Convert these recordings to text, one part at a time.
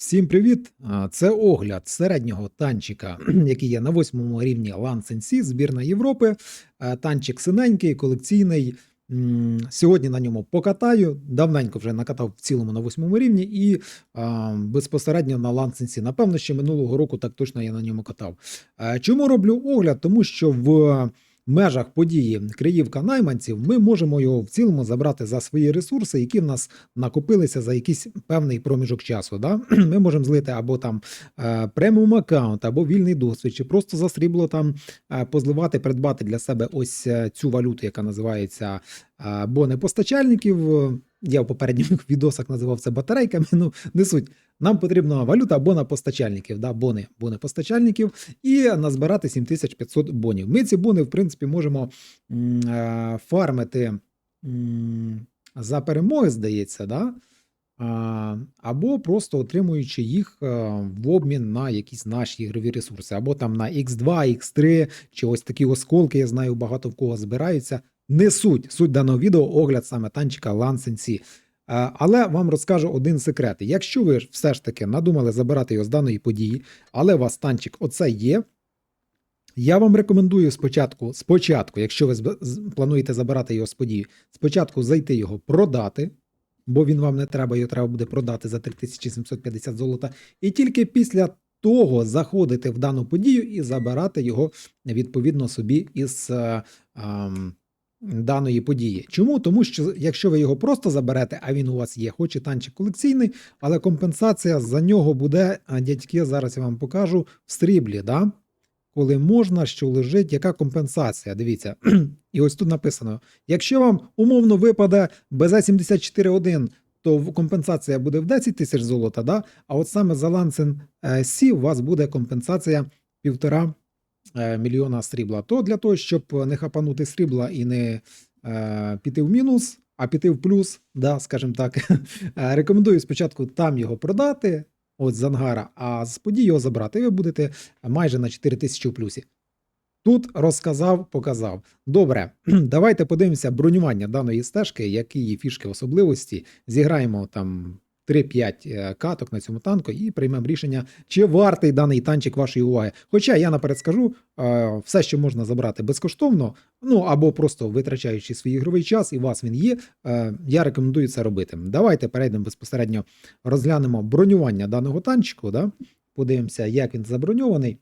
Всім привіт! Це огляд середнього танчика, який є на восьмому рівні Лансенсі, збірна Європи. Танчик синенький, колекційний. Сьогодні на ньому покатаю. Давненько вже накатав в цілому на восьмому рівні і а, безпосередньо на Лансенсі. Напевно, ще минулого року так точно я на ньому катав. Чому роблю огляд? Тому що в межах події Криївка найманців ми можемо його в цілому забрати за свої ресурси, які в нас накопилися за якийсь певний проміжок часу. Да? Ми можемо злити або там е, преміум аккаунт, або вільний досвід, чи просто за срібло там е, позливати, придбати для себе ось е, цю валюту, яка називається бони постачальників. Я в попередніх відосах називав це батарейками. Ну не суть. Нам потрібна валюта бона постачальників, да, бони, бони постачальників, і назбирати 7500 бонів. Ми ці бони, в принципі, можемо е, фармити за перемоги, здається, да? Або просто отримуючи їх е, в обмін на якісь наші ігрові ресурси, або там на X2, X3, чи ось такі осколки, я знаю, багато в кого збираються. Не суть. Суть даного відео огляд саме танчика Е, Але вам розкажу один секрет. Якщо ви все ж таки надумали забирати його з даної події, але у вас танчик оце є. Я вам рекомендую спочатку, спочатку, якщо ви плануєте забирати його з події, спочатку зайти його продати, бо він вам не треба, його треба буде продати за 3750 золота. І тільки після того заходити в дану подію і забирати його відповідно собі із е, ем, даної події. Чому? Тому що якщо ви його просто заберете, а він у вас є, хоч і танчик колекційний, але компенсація за нього буде, дядьки, зараз я вам покажу в сріблі. Да? Коли можна, що лежить, яка компенсація? Дивіться. І ось тут написано: якщо вам умовно випаде БЗ-74-1, то компенсація буде в 10 тисяч золота, да? а от саме за Лансен Сі у вас буде компенсація півтора е, мільйона срібла. То для того, щоб не хапанути срібла і не е, піти в мінус, а піти в плюс, да, скажімо так, е, рекомендую спочатку там його продати, от з ангара, а з подій його забрати, ви будете майже на 4 тисячі в плюсі. Тут розказав, показав. Добре, давайте подивимося бронювання даної стежки, які її фішки особливості. Зіграємо там 3-5 е, каток на цьому танку і приймемо рішення, чи вартий даний танчик вашої уваги. Хоча я наперед скажу, е, все, що можна забрати безкоштовно, ну або просто витрачаючи свій ігровий час, і у вас він є. е, Я рекомендую це робити. Давайте перейдемо безпосередньо, розглянемо бронювання даного танчику. Да? Подивимося, як він заброньований.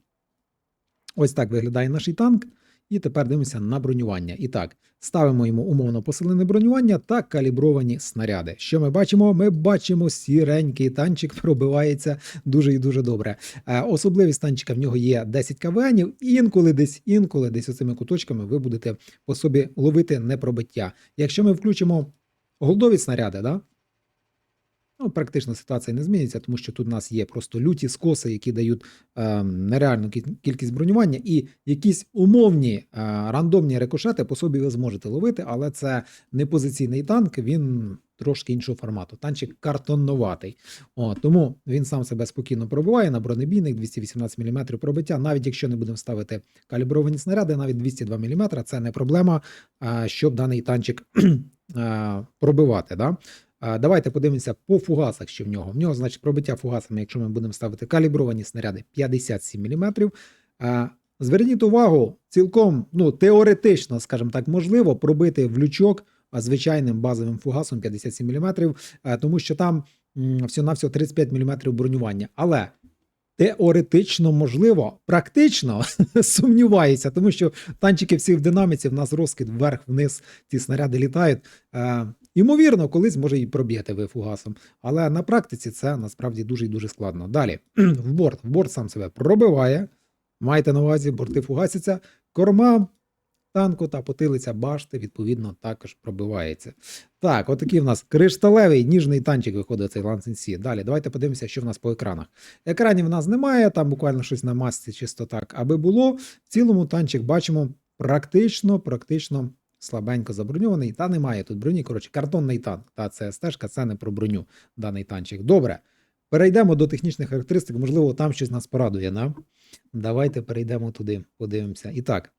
Ось так виглядає наш танк. І тепер дивимося на бронювання. І так, ставимо йому умовно посилене бронювання та калібровані снаряди. Що ми бачимо? Ми бачимо сіренький танчик пробивається дуже і дуже добре. Е, особливість танчика в нього є 10 КВНів, інколи десь, інколи десь оцими куточками ви будете по собі ловити непробиття. Якщо ми включимо голдові снаряди, да? Ну, практично ситуація не зміниться, тому що тут у нас є просто люті скоси, які дають е, нереальну кількість бронювання, і якісь умовні е, рандомні рикошети по собі ви зможете ловити, але це не позиційний танк, він трошки іншого формату. Танчик картонноватий. О, тому він сам себе спокійно пробиває на бронебійник 218 мм пробиття. Навіть якщо не будемо ставити калібровані снаряди, навіть 202 мм це не проблема, е, щоб даний танчик е, пробивати. Да? Давайте подивимося по фугасах, що в нього. В нього, значить, пробиття фугасами, якщо ми будемо ставити калібровані снаряди 57 мм. Зверніть увагу, цілком ну, теоретично, скажімо так, можливо пробити в лючок звичайним базовим фугасом 57 мм, тому що там всього-навсього 35 мм бронювання. Але теоретично можливо, практично сумніваюся, тому що танчики всі в динаміці, в нас розкид вверх-вниз, ці снаряди літають. Ймовірно, колись може і проб'єте ви фугасом, але на практиці це насправді дуже і дуже складно. Далі, в борт. В борт сам себе пробиває. Майте на увазі, борти фугасяться, корма танку та потилиця башти, відповідно, також пробивається. Так, отакий в нас кришталевий ніжний танчик виходить цей C. Далі, давайте подивимося, що в нас по екранах. Екранів в нас немає, там буквально щось на масці, чисто так, аби було. В цілому танчик бачимо практично, практично слабенько заброньований, та немає тут броні. Коротше, картонний танк. Та це стежка, це не про броню даний танчик. Добре. Перейдемо до технічних характеристик, можливо, там щось нас порадує. Да? Давайте перейдемо туди, подивимося. І так,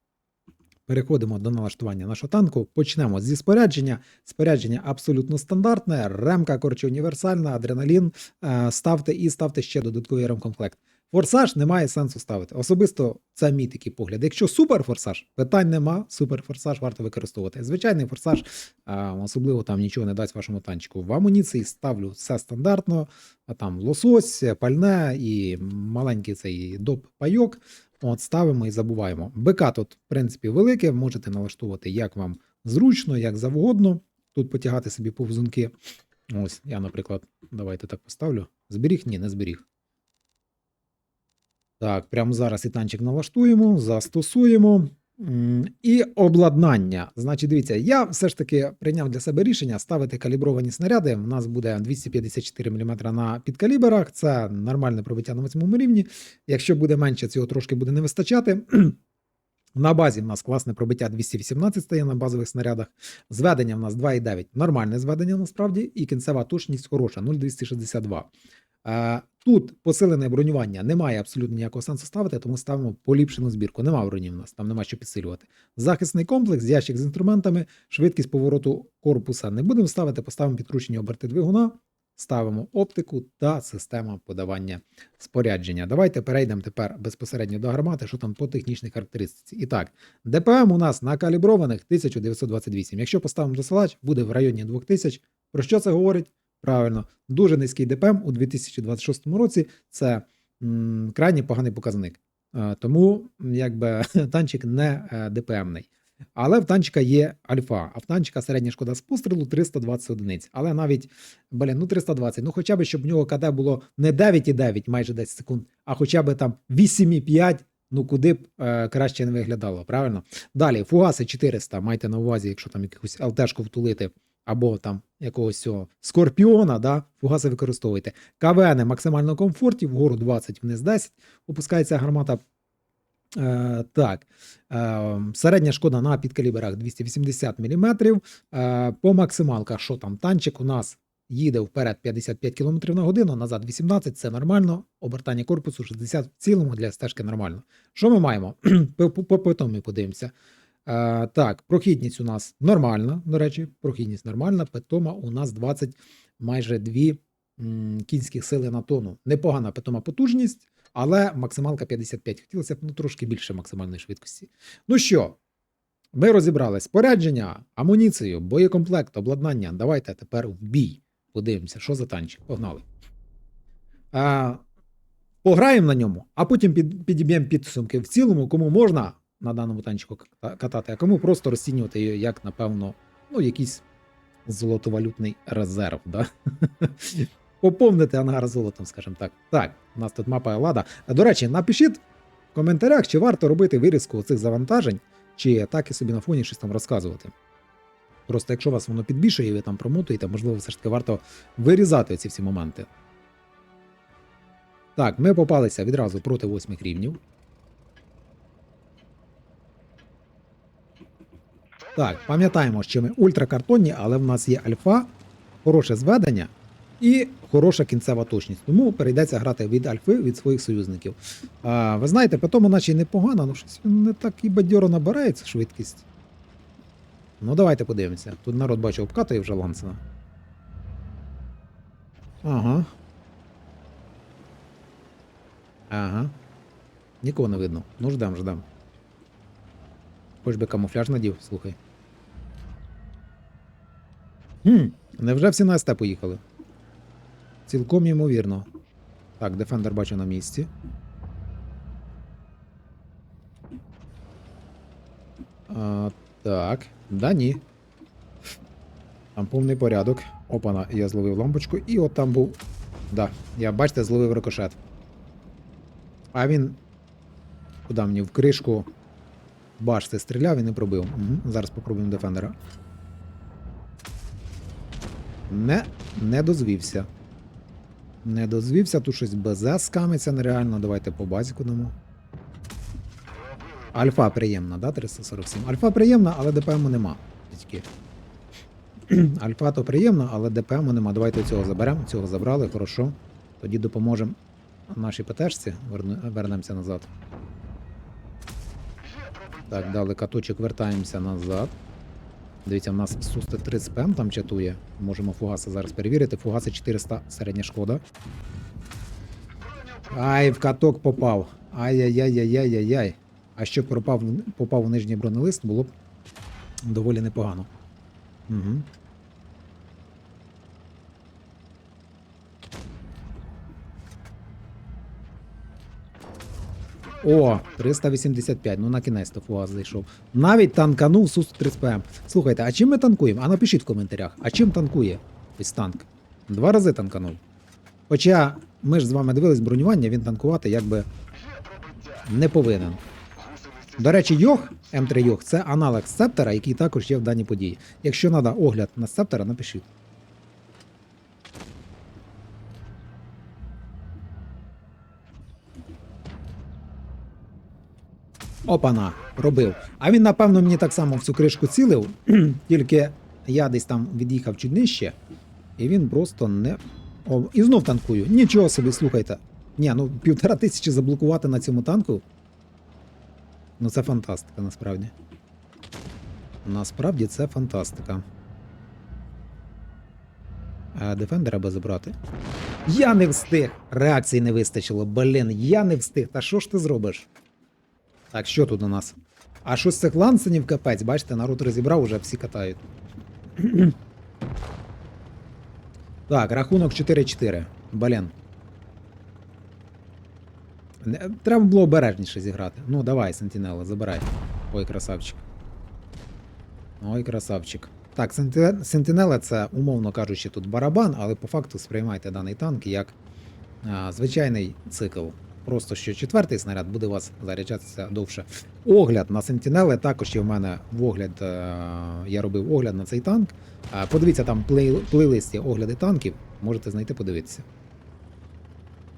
Переходимо до налаштування нашого танку. Почнемо зі спорядження. Спорядження абсолютно стандартне. Ремка, коротше, універсальна, адреналін. Е, Ставте і ставте ще додатковий ремкомплект. Форсаж немає сенсу ставити. Особисто це мій такий погляд. Якщо суперфорсаж, питань нема. Суперфорсаж варто використовувати. Звичайний форсаж, особливо там нічого не дасть вашому танчику. В амуніції ставлю все стандартно. А там лосось, пальне і маленький цей доп пайок. От ставимо і забуваємо. БК тут, в принципі, велике. Можете налаштовувати як вам зручно, як завгодно. Тут потягати собі повзунки. Ось, я, наприклад, давайте так поставлю. Зберіг? Ні, не зберіг. Так, прямо зараз і танчик налаштуємо, застосуємо. І обладнання. Значить, дивіться, я все ж таки прийняв для себе рішення ставити калібровані снаряди. У нас буде 254 мм на підкаліберах. Це нормальне пробиття на 8 рівні. Якщо буде менше, цього трошки буде не вистачати. На базі в нас класне пробиття 218 стає на базових снарядах. Зведення в нас 2,9. Нормальне зведення насправді, і кінцева точність хороша 0,262. Тут посилене бронювання немає абсолютно ніякого сенсу ставити, тому ставимо поліпшену збірку. Нема броні в нас, там нема що підсилювати. Захисний комплекс, ящик з інструментами, швидкість повороту корпуса не будемо ставити, поставимо підкручені оберти двигуна, ставимо оптику та система подавання спорядження. Давайте перейдемо тепер безпосередньо до гармати, що там по технічній характеристиці. І так, ДПМ у нас накаліброваних 1928. Якщо поставимо досилач, буде в районі 2000. Про що це говорить? Правильно, дуже низький ДПМ у 2026 році це м, крайні поганий показник. Е, Тому якби танчик не е, ДПМний. Але в танчика є альфа, а в танчика середня шкода з пострілу 320 одиниць. Але навіть, блін, ну 320, ну хоча б, щоб в нього КД було не 9,9 майже 10 секунд, а хоча б там 8,5, ну куди б е, краще не виглядало, правильно? Далі, фугаси 400, майте на увазі, якщо там якусь ЛТшку втулити, або там якогось цього скорпіона, да, фугаси використовуйте. КВН максимально комфорті, вгору 20, вниз 10, опускається гармата. Е, так, е, середня шкода на підкаліберах 280 мм. Е, по максималках, що там, танчик у нас їде вперед 55 км на годину, назад 18, це нормально. Обертання корпусу 60 в цілому для стежки нормально. Що ми маємо? По- по- по- Потім ми подивимося. Е, так, прохідність у нас нормальна, до речі, прохідність нормальна, питома у нас 20, майже 2 м, кінських сили на тонну. Непогана питома потужність, але максималка 55. Хотілося б ну, трошки більше максимальної швидкості. Ну що, ми розібрали спорядження, амуніцію, боєкомплект, обладнання. Давайте тепер в бій. Подивимося, що за танчик. Погнали. А, пограємо на ньому, а потім під, підіб'ємо підсумки в цілому, кому можна на даному танчику катати, а кому просто розцінювати її як, напевно, ну, якийсь золотовалютний резерв. Да? Поповнити ангар золотом, скажімо так. Так, у нас тут мапа Елада. До речі, напишіть в коментарях, чи варто робити вирізку цих завантажень, чи так і собі на фоні щось там розказувати. Просто якщо вас воно підбільшує і ви там промотуєте, можливо, все ж таки варто вирізати ці всі моменти. Так, ми попалися відразу проти восьмих рівнів. Так, пам'ятаємо, що ми ультракартонні, але в нас є альфа, хороше зведення і хороша кінцева точність. Тому перейдеться грати від альфи від своїх союзників. А, ви знаєте, по тому наче непогано, але щось він не так і бадьоро набирається швидкість. Ну, давайте подивимося. Тут народ бачу, обкатує вже Лансена. Ага. Ага. Нікого не видно. Ну, ждем, ждем. Хоч би камуфляж надів, слухай. Хм, невже всі на СТ поїхали? Цілком ймовірно. Так, Дефендер бачу на місці. А, так, да ні. Там повний порядок. Опана, я зловив лампочку, і от там був. Да, я бачите, зловив рикошет. А він. Куди мені? В кришку башти стріляв і не пробив. Угу. Зараз попробуємо дефендера. Не, не дозвівся. Не дозвівся, тут щось БЗ скамиться нереально. Давайте по базіку. Альфа приємна, да, 347. Альфа приємна, але ДПМу нема. Дядьки. Альфа то приємна, але ДПМу нема. Давайте цього заберемо. Цього забрали, хорошо. Тоді допоможемо нашій ПТшці. Вернемося назад. Так, дали каточок, вертаємося назад. Дивіться, в нас Сусти 30 СПМ там чатує. Можемо фугаси зараз перевірити. Фугаси 400 середня шкода. Ай, в каток попав. Ай-яй-яй-яй-яй-яй. А щоб пропав, попав у нижній бронелист, було б доволі непогано. Угу. О, 385. Ну на кінець то фугас зайшов. Навіть танканув Су-30 ПМ. Слухайте, а чим ми танкуємо? А напишіть в коментарях, а чим танкує ось танк? Два рази танканув. Хоча ми ж з вами дивились бронювання, він танкувати якби не повинен. До речі, Йох, М3 Йох, це аналог Септера, який також є в даній події. Якщо треба огляд на Септера, напишіть. Опана, робив. А він, напевно, мені так само в цю кришку цілив, тільки я десь там від'їхав чуть нижче, і він просто не. О, і знов танкую. Нічого собі, слухайте. Ні, ну півтора тисячі заблокувати на цьому танку. Ну це фантастика, насправді. Насправді це фантастика. А Дефендера треба забрати. Я не встиг! Реакції не вистачило. Блін, я не встиг. Та що ж ти зробиш? Так, що тут у нас? А що з цих лансенів капець, бачите, народ розібрав, уже всі катають. так, рахунок 4-4. Блін. Треба було обережніше зіграти. Ну, давай, Сентінела, забирай. Ой, красавчик. Ой, красавчик. Так, Сентинела це, умовно кажучи, тут барабан, але по факту сприймайте даний танк як а, звичайний цикл. Просто що четвертий снаряд буде вас заряджатися довше. Огляд на Сентінели також є в мене в огляд. е, Я робив огляд на цей танк. Подивіться там плей, плейлист є огляди танків. Можете знайти, подивитися.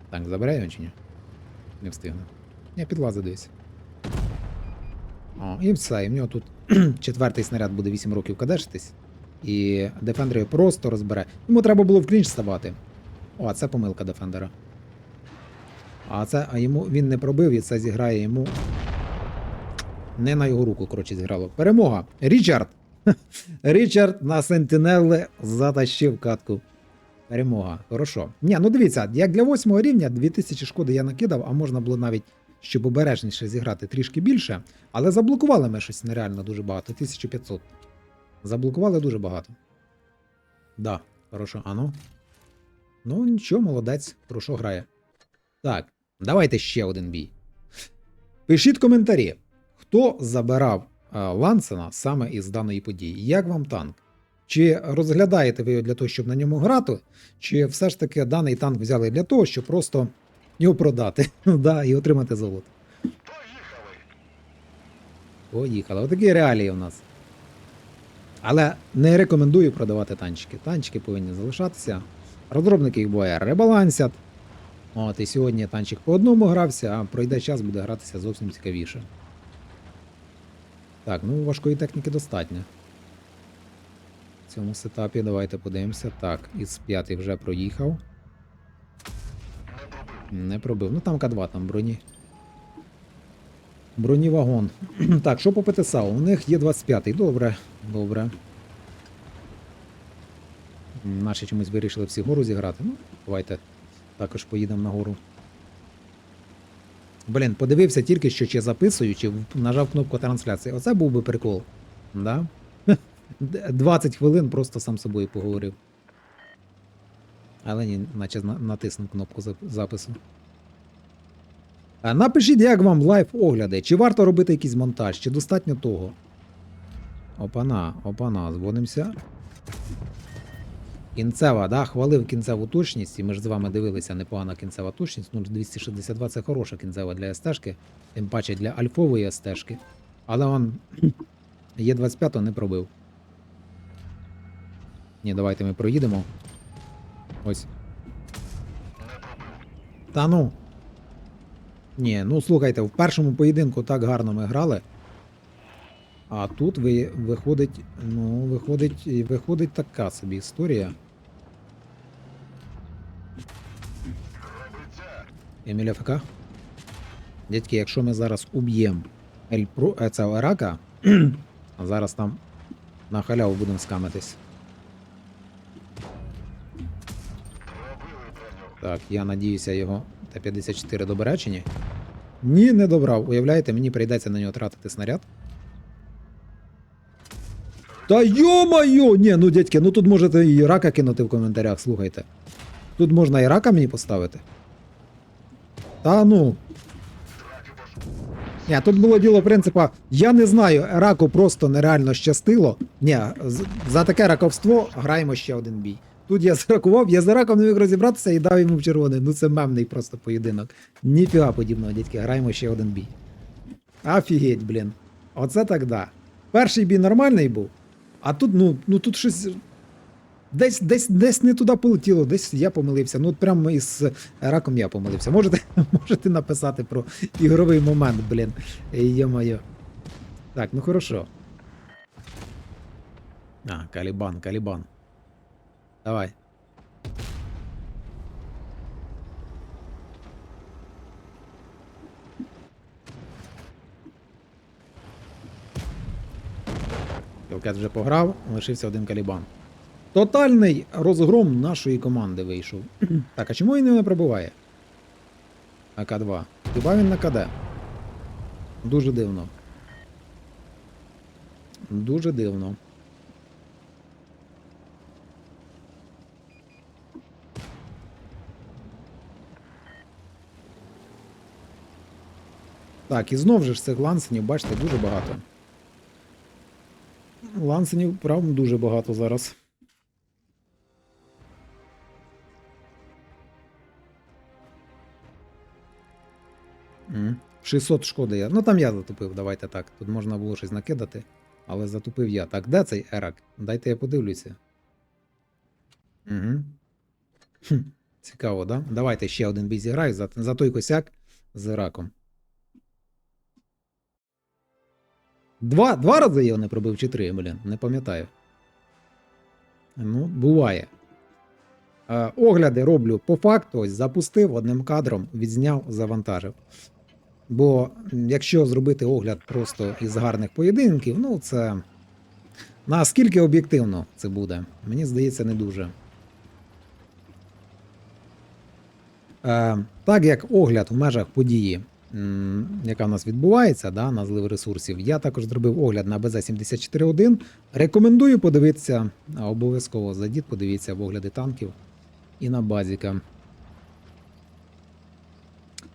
Так, забирає чи ні? Не встигне. Я підлазу десь. О, і все. І в нього тут четвертий снаряд буде 8 років кадешитись. І Дефендер його просто розбере. Йому треба було в клінч ставати. О, це помилка Дефендера. А це, а йому він не пробив, і це зіграє йому. Не на його руку, коротше, зіграло. Перемога! Річард! Річард на Сентинелли затащив катку. Перемога. Хорошо. Ні, ну дивіться, як для восьмого рівня 2000 шкоди я накидав, а можна було навіть, щоб обережніше зіграти трішки більше. Але заблокували ми щось нереально дуже багато. 1500. Заблокували дуже багато. Да, хорошо. А ну. Ну, нічого, молодець, про що грає. Так, давайте ще один бій. Пишіть коментарі, хто забирав е, Лансена саме із даної події. Як вам танк? Чи розглядаєте ви його для того, щоб на ньому грати, чи все ж таки даний танк взяли для того, щоб просто його продати да, і отримати золото? Поїхали. Поїхали. Отакі реалії у нас. Але не рекомендую продавати танчики. Танчики повинні залишатися. Розробники їх буває ребалансять. От, і сьогодні танчик по одному грався, а пройде час буде гратися зовсім цікавіше. Так, ну важкої техніки достатньо. В цьому сетапі давайте подивимося. Так, із 5 вже проїхав. Не пробив. Ну там К2, там броні. Бронівагон. так, що по ПТСА? У них є 25-й. Добре, добре. Наші чомусь вирішили всі гору зіграти. Ну, давайте також поїдемо на гору. Блін, подивився тільки що чи записую, чи нажав кнопку трансляції. Оце був би прикол. Да? 20 хвилин просто сам собою поговорив. Але ні, наче натиснув кнопку запису. Напишіть, як вам лайф огляди, чи варто робити якийсь монтаж, чи достатньо того. Опана, опана, зводимося. Кінцева, да, хвалив кінцеву точність, і ми ж з вами дивилися непогана кінцева точність. Ну, 262 це хороша кінцева для СТ-шки, тим паче для альфової СТ-шки. Але он Є25 не пробив. Ні, давайте ми проїдемо. Ось. Та ну. Ні, ну слухайте, в першому поєдинку так гарно ми грали. А тут ви, виходить, ну, виходить, виходить така собі історія. Еміля ФК? Дядьки, якщо ми зараз уб'ємо це Ерака. а зараз там на халяву будемо скамитись. Так, я надіюся, його Т-54 добере ні? Ні, не добрав. Уявляєте, мені прийдеться на нього тратити снаряд. Та йо-моє! Ні, ну дядьки, ну тут можете і рака кинути в коментарях, слухайте. Тут можна і рака мені поставити. Та ну. Ні, тут було діло принципа, я не знаю, раку просто нереально щастило. Ні, за таке раковство граємо ще один бій. Тут я зракував, я за раком не міг розібратися і дав йому в червоний. Ну це мемний просто поєдинок. Ніфіга подібного, дядьки, граємо ще один бій. Офігеть, блін. Оце так да. Перший бій нормальний був, а тут, ну, ну тут щось. Десь, десь, десь не туди полетіло, десь я помилився. Ну, от прямо із раком я помилився. Можете, можете написати про ігровий момент, блін. Йо-моє. Так, ну хорошо. А, Калібан, Калібан. Давай. Кілкет вже пограв, лишився один Калібан. Тотальний розгром нашої команди вийшов. так, а чому він не пробуває? АК-2. Хіба він на КД? Дуже дивно. Дуже дивно. Так, і знов же ж цих лансенів, бачите, дуже багато. Лансенів, правда, дуже багато зараз. М, 600 шкоди я. Ну там я затупив, давайте так. Тут можна було щось накидати, але затупив я. Так, де цей ерак? Дайте я подивлюся. Угу. Хм, цікаво, да? Давайте ще один бій зіграю за, за той косяк з ераком. Два, два рази його не пробив чи три, блін, не пам'ятаю. Ну, буває. Е, огляди роблю по факту, ось запустив одним кадром, відзняв, завантажив. Бо якщо зробити огляд просто із гарних поєдинків, ну це. Наскільки об'єктивно це буде? Мені здається, не дуже. Е, так як огляд в межах події, яка в нас відбувається, да, на злив ресурсів, я також зробив огляд на БЗ-74.1. Рекомендую подивитися, обов'язково зайдіть, подивіться в огляди танків і на базіка.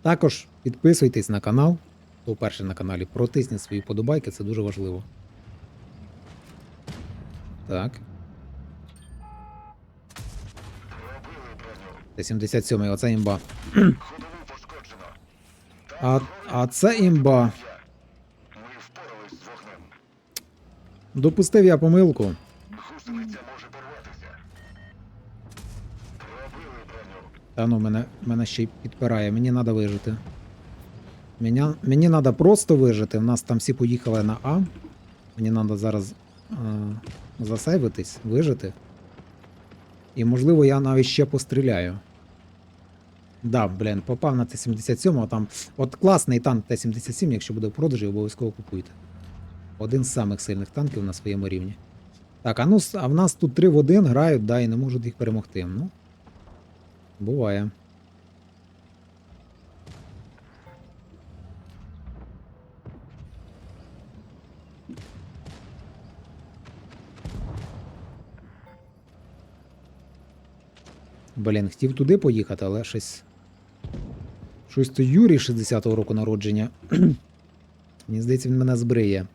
Також підписуйтесь на канал, хто вперше на каналі, протисніть свої подобайки, це дуже важливо. Так. Т-77, оце імба. А, а це імба. Допустив я помилку. Та ну, мене, мене ще й підпирає, мені треба вижити. Мені, мені треба просто вижити. У нас там всі поїхали на А. Мені треба зараз е, засейвитись, вижити. І можливо я навіть ще постріляю. Да, блін, попав на Т-77, а там. От класний танк Т-77, якщо буде в продажі, обов'язково купуйте. Один з самих сильних танків на своєму рівні. Так, а ну а в нас тут 3 в 1 грають, да, і не можуть їх перемогти. Ну. Буває. Блін, хотів туди поїхати, але щось. Щось то Юрій 60-го року народження. Мені здається, він мене збриє.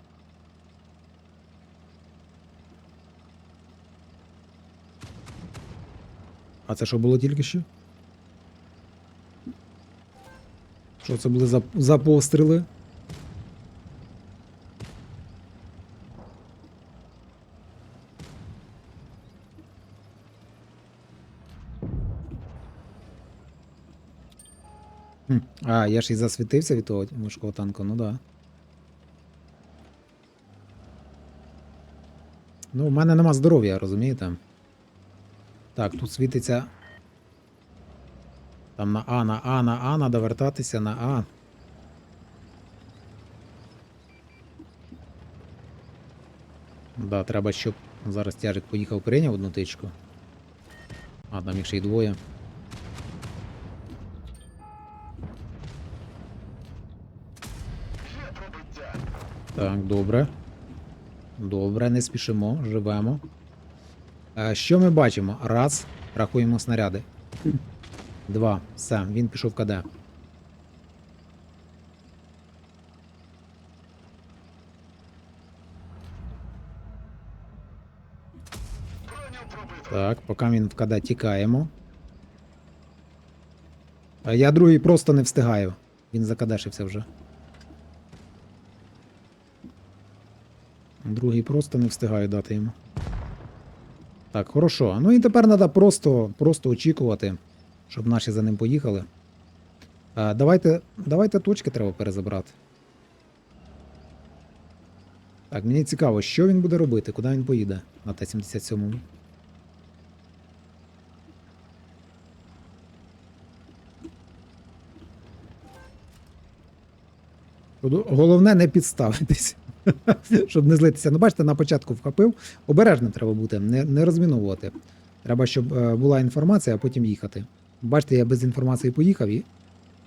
А це що було тільки що? Що це були за, за постріли? А, я ж і засвітився від того важкого танку, ну да. Ну, в мене нема здоров'я, розумієте? Так, тут світиться. Там на А, на А, на А, треба вертатися на А. Да, треба, щоб зараз тяжик поїхав, прийняв одну тичку. А, там їх ще й двоє. Так, добре. Добре, не спішимо, живемо. Е, Що ми бачимо? Раз. Рахуємо снаряди. Два. Все, він пішов КД. Так, поки він в КД тікаємо. Я другий просто не встигаю. Він закадешився вже. Другий просто не встигаю дати йому. Так, хорошо. Ну і тепер треба просто, просто очікувати, щоб наші за ним поїхали. А, давайте, давайте точки треба перезабрати. Так, мені цікаво, що він буде робити, куди він поїде на Т-77. Головне не підставитись, щоб не злитися. Ну, бачите, на початку вхопив. Обережно треба бути, не, не розміновувати. Треба, щоб е, була інформація, а потім їхати. Бачите, я без інформації поїхав і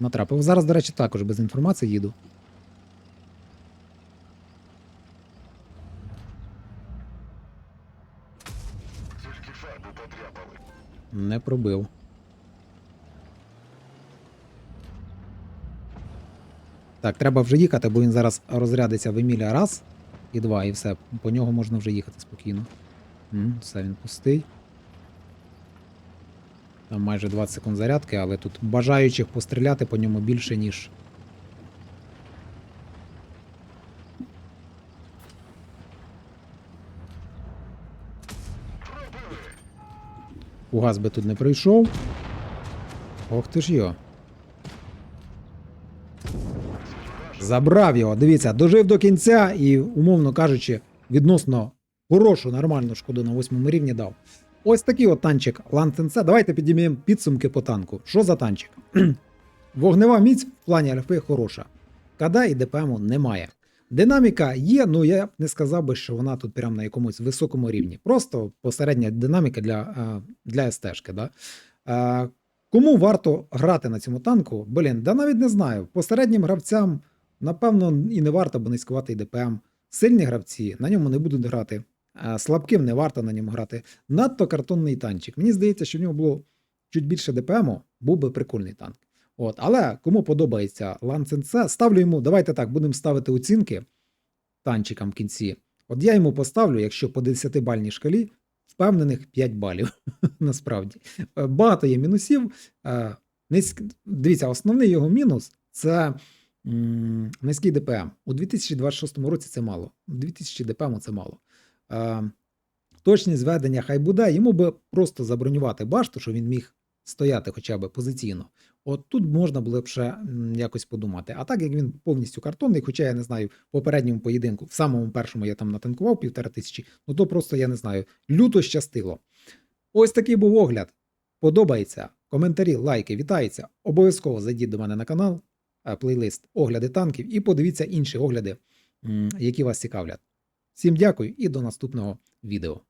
натрапив. Зараз, до речі, також без інформації їду. Не пробив. Так, треба вже їхати, бо він зараз розрядиться в Еміля раз і два, і все. По нього можна вже їхати спокійно. Все, він пустий. Там майже 20 секунд зарядки, але тут бажаючих постріляти по ньому більше, ніж. Угас би тут не пройшов. Ох ти ж йо. Забрав його. Дивіться, дожив до кінця і, умовно кажучи, відносно хорошу, нормальну шкоду на восьмому рівні дав. Ось такий от танчик Лантенце. Давайте підіймемо підсумки по танку. Що за танчик? Вогнева міць в плані РФ хороша. КД і ДПМу немає. Динаміка є, ну я б не сказав би, що вона тут прямо на якомусь високому рівні. Просто посередня динаміка для, е, для СТ-шки. Да? Е, Кому варто грати на цьому танку? Блін, да навіть не знаю. Посереднім гравцям, напевно, і не варто, бо низькуватий ДПМ. Сильні гравці на ньому не будуть грати. а Слабким не варто на ньому грати. Надто картонний танчик. Мені здається, що в нього було чуть більше ДПМу, був би прикольний танк. От, але кому подобається Ланценце, ставлю йому, давайте так, будемо ставити оцінки танчикам в кінці. От я йому поставлю, якщо по 10-бальній шкалі, впевнених 5 балів. Насправді. Е, Багато є мінусів. Е, Дивіться, основний його мінус це низький ДПМ. У 2026 році це мало. У 2000 ДПМ це мало. Точність зведення хай буде, йому би просто забронювати башту, щоб він міг стояти хоча б позиційно. От тут можна було б ще якось подумати. А так як він повністю картонний, хоча я не знаю, в попередньому поєдинку, в самому першому я там натанкував півтора тисячі, ну то просто я не знаю, люто щастило. Ось такий був огляд. Подобається. Коментарі, лайки, вітається. Обов'язково зайдіть до мене на канал, плейлист огляди танків, і подивіться інші огляди, які вас цікавлять. Всім дякую і до наступного відео.